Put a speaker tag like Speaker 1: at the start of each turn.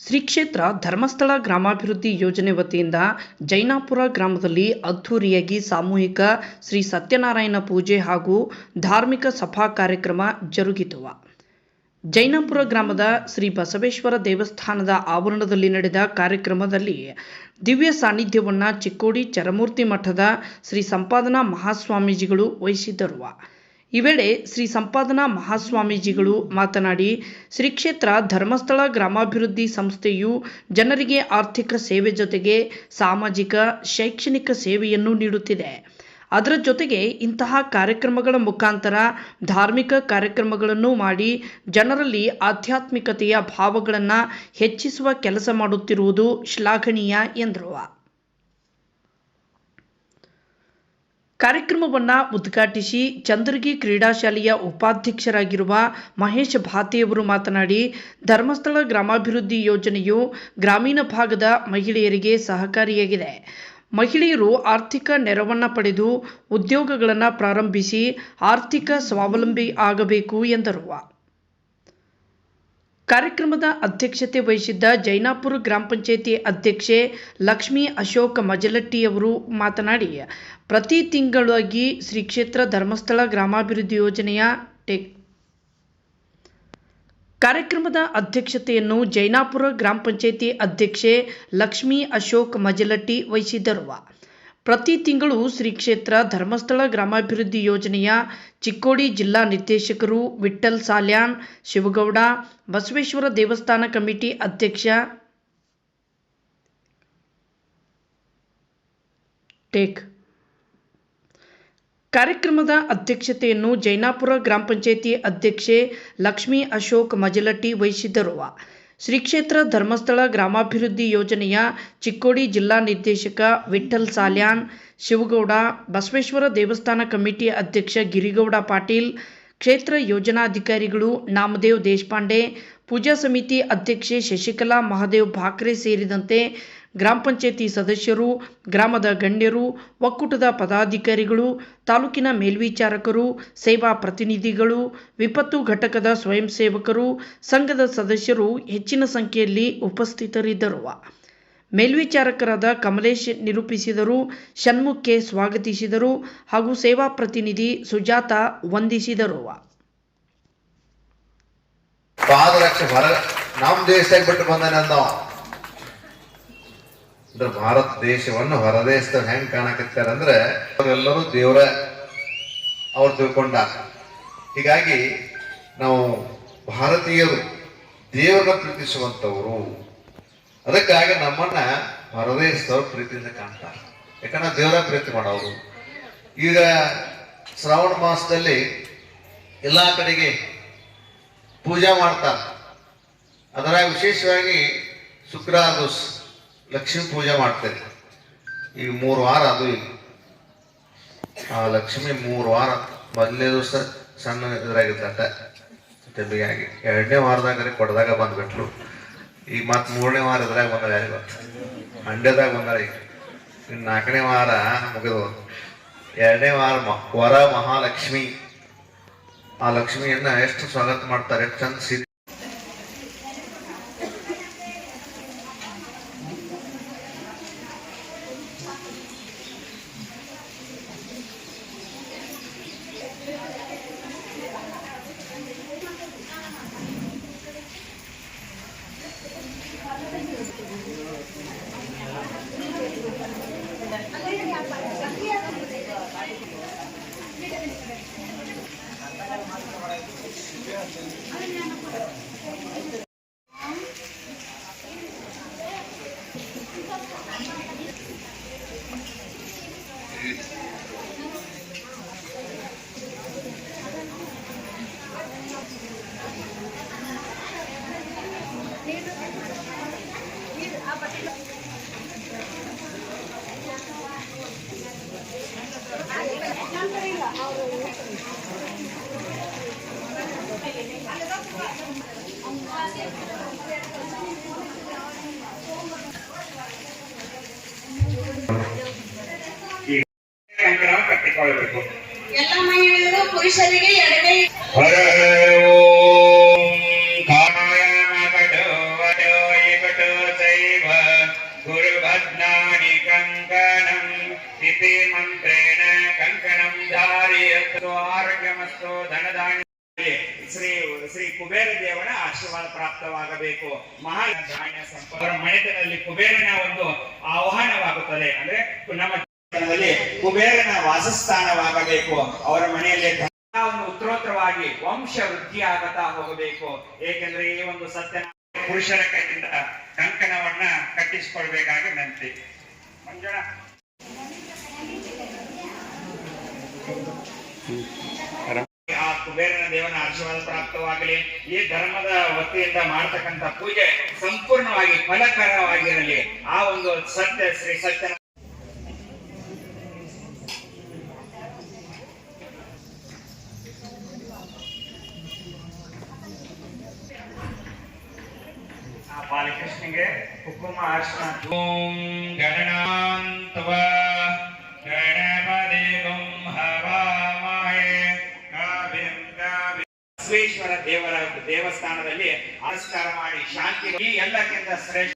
Speaker 1: ಶ್ರೀ ಕ್ಷೇತ್ರ ಧರ್ಮಸ್ಥಳ ಗ್ರಾಮಾಭಿವೃದ್ಧಿ ಯೋಜನೆ ವತಿಯಿಂದ ಜೈನಾಪುರ ಗ್ರಾಮದಲ್ಲಿ ಅದ್ಧೂರಿಯಾಗಿ ಸಾಮೂಹಿಕ ಶ್ರೀ ಸತ್ಯನಾರಾಯಣ ಪೂಜೆ ಹಾಗೂ ಧಾರ್ಮಿಕ ಸಭಾ ಕಾರ್ಯಕ್ರಮ ಜರುಗಿತು. ಜೈನಾಪುರ ಗ್ರಾಮದ ಶ್ರೀ ಬಸವೇಶ್ವರ ದೇವಸ್ಥಾನದ ಆವರಣದಲ್ಲಿ ನಡೆದ ಕಾರ್ಯಕ್ರಮದಲ್ಲಿ ದಿವ್ಯ ಸಾನ್ನಿಧ್ಯವನ್ನು ಚಿಕ್ಕೋಡಿ ಚರಮೂರ್ತಿ ಮಠದ ಶ್ರೀ ಸಂಪಾದನಾ ಮಹಾಸ್ವಾಮೀಜಿಗಳು ವಹಿಸಿದ್ದರು. ಈ ವೇಳೆ ಶ್ರೀ ಸಂಪಾದನಾ ಮಹಾಸ್ವಾಮೀಜಿಗಳು ಮಾತನಾಡಿ, ಶ್ರೀ ಕ್ಷೇತ್ರ ಧರ್ಮಸ್ಥಳ ಗ್ರಾಮಾಭಿವೃದ್ಧಿ ಸಂಸ್ಥೆಯು ಜನರಿಗೆ ಆರ್ಥಿಕ ಸೇವೆ ಜೊತೆಗೆ ಸಾಮಾಜಿಕ, ಶೈಕ್ಷಣಿಕ ಸೇವೆಯನ್ನು ನೀಡುತ್ತಿದೆ. ಅದರ ಜೊತೆಗೆ ಇಂತಹ ಕಾರ್ಯಕ್ರಮಗಳ ಮುಖಾಂತರ ಧಾರ್ಮಿಕ ಕಾರ್ಯಕ್ರಮಗಳನ್ನು ಮಾಡಿ ಜನರಲ್ಲಿ ಆಧ್ಯಾತ್ಮಿಕತೆಯ ಭಾವಗಳನ್ನು ಹೆಚ್ಚಿಸುವ ಕೆಲಸ ಮಾಡುತ್ತಿರುವುದು ಶ್ಲಾಘನೀಯ ಎಂದರು. ಕಾರ್ಯಕ್ರಮವನ್ನು ಉದ್ಘಾಟಿಸಿ ಚಂದ್ರಗಿ ಕ್ರೀಡಾಶಾಲೆಯ ಉಪಾಧ್ಯಕ್ಷರಾಗಿರುವ ಮಹೇಶ್ ಭಾತಿಯವರು ಮಾತನಾಡಿ, ಧರ್ಮಸ್ಥಳ ಗ್ರಾಮಾಭಿವೃದ್ಧಿ ಯೋಜನೆಯು ಗ್ರಾಮೀಣ ಭಾಗದ ಮಹಿಳೆಯರಿಗೆ ಸಹಕಾರಿಯಾಗಿದೆ. ಮಹಿಳೆಯರು ಆರ್ಥಿಕ ನೆರವನ್ನು ಪಡೆದು ಉದ್ಯೋಗಗಳನ್ನು ಪ್ರಾರಂಭಿಸಿ ಆರ್ಥಿಕ ಸ್ವಾವಲಂಬಿ ಆಗಬೇಕು ಎಂದರು. ಕಾರ್ಯಕ್ರಮದ ಅಧ್ಯಕ್ಷತೆ ವಹಿಸಿದ್ದ ಜೈನಾಪುರ ಗ್ರಾಮ ಪಂಚಾಯಿತಿ ಅಧ್ಯಕ್ಷೆ ಲಕ್ಷ್ಮೀ ಅಶೋಕ್ ಮಜಲಟ್ಟಿಯವರು ಮಾತನಾಡಿ, ಪ್ರತಿ ತಿಂಗಳಾಗಿ ಶ್ರೀ ಕ್ಷೇತ್ರ ಧರ್ಮಸ್ಥಳ ಗ್ರಾಮಾಭಿವೃದ್ಧಿ ಯೋಜನೆಯ ಟೆಕ್ ಕಾರ್ಯಕ್ರಮದ ಅಧ್ಯಕ್ಷತೆಯನ್ನು ಜೈನಾಪುರ ಗ್ರಾಮ ಪಂಚಾಯಿತಿ ಅಧ್ಯಕ್ಷೆ ಲಕ್ಷ್ಮೀ ಅಶೋಕ್ ಮಜಲಟ್ಟಿ ವಹಿಸಿದ್ದರು. ಪ್ರತಿ ತಿಂಗಳು ಶ್ರೀ ಕ್ಷೇತ್ರ ಧರ್ಮಸ್ಥಳ ಗ್ರಾಮಾಭಿವೃದ್ಧಿ ಯೋಜನೆಯ ಚಿಕ್ಕೋಡಿ ಜಿಲ್ಲಾ ನಿರ್ದೇಶಕರು ವಿಠ್ಠಲ್ ಸಾಲ್ಯಾನ್, ಶಿವಗೌಡ, ಬಸವೇಶ್ವರ ದೇವಸ್ಥಾನ ಕಮಿಟಿ ಅಧ್ಯಕ್ಷ ಟೇಕ್. ಕಾರ್ಯಕ್ರಮದ ಅಧ್ಯಕ್ಷತೆಯನ್ನು ಜೈನಾಪುರ ಗ್ರಾಮ ಪಂಚಾಯಿತಿ ಅಧ್ಯಕ್ಷೆ ಲಕ್ಷ್ಮೀ ಅಶೋಕ್ ಮಜಲಟ್ಟಿ ವಹಿಸಿದ್ದರು. ಶ್ರೀ ಕ್ಷೇತ್ರ ಧರ್ಮಸ್ಥಳ ಗ್ರಾಮಾಭಿವೃದ್ಧಿ ಯೋಜನೆಯ ಚಿಕ್ಕೋಡಿ ಜಿಲ್ಲಾ ನಿರ್ದೇಶಕ ವಿಠ್ಠಲ್ ಸಾಲ್ಯಾನ್, ಶಿವಗೌಡ, ಬಸವೇಶ್ವರ ದೇವಸ್ಥಾನ ಕಮಿಟಿ ಅಧ್ಯಕ್ಷ ಗಿರಿಗೌಡ ಪಾಟೀಲ್, ಕ್ಷೇತ್ರ ಯೋಜನಾಧಿಕಾರಿಗಳು ನಾಮದೇವ್ ದೇಶಪಾಂಡೆ, ಪೂಜಾ ಸಮಿತಿ ಅಧ್ಯಕ್ಷೆ ಶಶಿಕಲಾ ಮಹಾದೇವ್ ಭಾಕ್ರೆ ಸೇರಿದಂತೆ ಗ್ರಾಮ ಪಂಚಾಯಿತಿ ಸದಸ್ಯರು, ಗ್ರಾಮದ ಗಣ್ಯರು, ಒಕ್ಕೂಟದ ಪದಾಧಿಕಾರಿಗಳು, ತಾಲೂಕಿನ ಮೇಲ್ವಿಚಾರಕರು, ಸೇವಾ ಪ್ರತಿನಿಧಿಗಳು, ವಿಪತ್ತು ಘಟಕದ ಸ್ವಯಂ ಸೇವಕರು ಸಂಘದ ಸದಸ್ಯರು ಹೆಚ್ಚಿನ ಸಂಖ್ಯೆಯಲ್ಲಿ ಉಪಸ್ಥಿತರಿದ್ದರು. ಮೇಲ್ವಿಚಾರಕರಾದ ಕಮಲೇಶ್ ನಿರೂಪಿಸಿದರು ಷಣ್ಮುಖ್ಯ ಸ್ವಾಗತಿಸಿದರು ಹಾಗೂ ಸೇವಾ ಪ್ರತಿನಿಧಿ ಸುಜಾತ ವಂದಿಸಿದರು.
Speaker 2: ನಮ್ಮ ದೇಶದಾಗ ಬಿಟ್ಟು ಬಂದಾನೆ ಅಂದವ ಅಂದ್ರೆ ಭಾರತ ದೇಶವನ್ನು ಹೊರ ದೇಶದಾಗ ಹೆಂಗ್ ಕಾಣಕತ್ತಾರ ಅಂದ್ರೆ ಅವರೆಲ್ಲರೂ ದೇವರ ಅವ್ರು ತಿಳ್ಕೊಂಡ. ಹೀಗಾಗಿ ನಾವು ಭಾರತೀಯರು ದೇವರನ್ನ ಪ್ರೀತಿಸುವಂತವರು ಅದಕ್ಕಾಗಿ ನಮ್ಮನ್ನ ಹೊರದೇಶದವ್ರು ಪ್ರೀತಿಯಿಂದ ಕಾಣ್ತಾರೆ. ಯಾಕಂದ್ರೆ ದೇವರ ಪ್ರೀತಿ ಮಾಡೋರು. ಈಗ ಶ್ರಾವಣ ಮಾಸದಲ್ಲಿ ಎಲ್ಲಾ ಕಡೆಗೆ ಪೂಜಾ ಮಾಡ್ತಾರೆ. ಅದರಾಗ ವಿಶೇಷವಾಗಿ ಶುಕ್ರವಾರ ದಿವಸ ಲಕ್ಷ್ಮೀ ಪೂಜೆ ಮಾಡ್ತಾರೆ ಈ ಮೂರು ವಾರ ಅದು ಈಗ ಆ ಲಕ್ಷ್ಮಿ ಮೂರು ವಾರ ಮೊದಲನೇ ದಿವಸ ಸಣ್ಣ ಇದ್ರಾಗಿದ್ದಟ ತೆಂಬಿಗಾಗಿ ಎರಡನೇ ವಾರದಾಗ ಕೊಡದಾಗ ಬಂದ್ಬಿಟ್ಲು ಈಗ ಮತ್ತೆ ಮೂರನೇ ವಾರ ಇದ್ರಾಗ ಬಂದ ಯಾರಿಗೆ ಗೊತ್ತ? ಮಂಡ್ಯದಾಗ ಬಂದಾರ ಈಗ. ಇನ್ನು ನಾಲ್ಕನೇ ವಾರ ಮುಗಿದು ಎರಡನೇ ವಾರ ವರ ಮಹಾಲಕ್ಷ್ಮಿ. ಆ ಲಕ್ಷ್ಮಿಯನ್ನ ಎಷ್ಟು ಸ್ವಾಗತ ಮಾಡ್ತಾರೆ? ಎಷ್ಟು ಚಂದ
Speaker 3: ಕಟ್ಟಿಕೊಳ್ಳಬೇಕು.
Speaker 4: ಎಲ್ಲ ಮಹಿಳೆಯರು ಪುರುಷರಿಗೆ ಎರಡನೇ
Speaker 3: ಮಂತ್ರೇಣ ಕಂಕಣಂ ಧಾರಯತ್ತು ಆರೋಗ್ಯಮಸ್ತು ಧನಧಾನ್ಯ ಶ್ರೀ ಶ್ರೀ ಕುಬೇರ ದೇವನ ಆಶೀರ್ವಾದ ಪ್ರಾಪ್ತವಾಗಬೇಕು. ಮಹಾ ಧಾನ್ಯ ಸಂಪದ ಮನೆತನದಲ್ಲಿ ಕುಬೇರನ ಒಂದು ಆಹ್ವಾನವಾಗುತ್ತದೆ. ಅಂದ್ರೆ ನಮ್ಮ ಕುಬೇರನ ವಾಸಸ್ಥಾನವಾಗಬೇಕು. ಅವರ ಮನೆಯಲ್ಲಿ ಉತ್ತರೋತ್ತರವಾಗಿ ವಂಶ ವೃದ್ಧಿ ಆಗತಾ ಹೋಗಬೇಕು. ಏಕೆಂದ್ರೆ ಈ ಒಂದು ಸತ್ಯ ಪುರುಷರ ಕೈಯಿಂದ ಕಂಕಣವನ್ನ ಕಟ್ಟಿಸಿಕೊಳ್ಬೇಕಾಗಿ ನಂತಿ ಮಂಜುಳಾ ಆ ಕುಬೇರನ ದೇವನ ಆಶೀರ್ವಾದ ಪ್ರಾಪ್ತವಾಗಲಿ. ಈ ಧರ್ಮದ ವತಿಯಿಂದ ಮಾಡ್ತಕ್ಕಂಥ ಪೂಜೆ ಸಂಪೂರ್ಣವಾಗಿ ಫಲಕರವಾಗಿರಲಿ ಆ ಒಂದು ಸತ್ಯ ಶ್ರೀ ಸತ್ಯನ ಬಾಲಕೃಷ್ಣಗೆ ಕುಕುಮ ಆಶ್ರಮ ಓಂ ಗಣನಾಂತವ ಬಸವೇಶ್ವರ ದೇವರ ದೇವಸ್ಥಾನದಲ್ಲಿ ನಮಸ್ಕಾರ ಮಾಡಿ ಶಾಂತಿ ಎಲ್ಲಕ್ಕಿಂತ ಶ್ರೇಷ್ಠ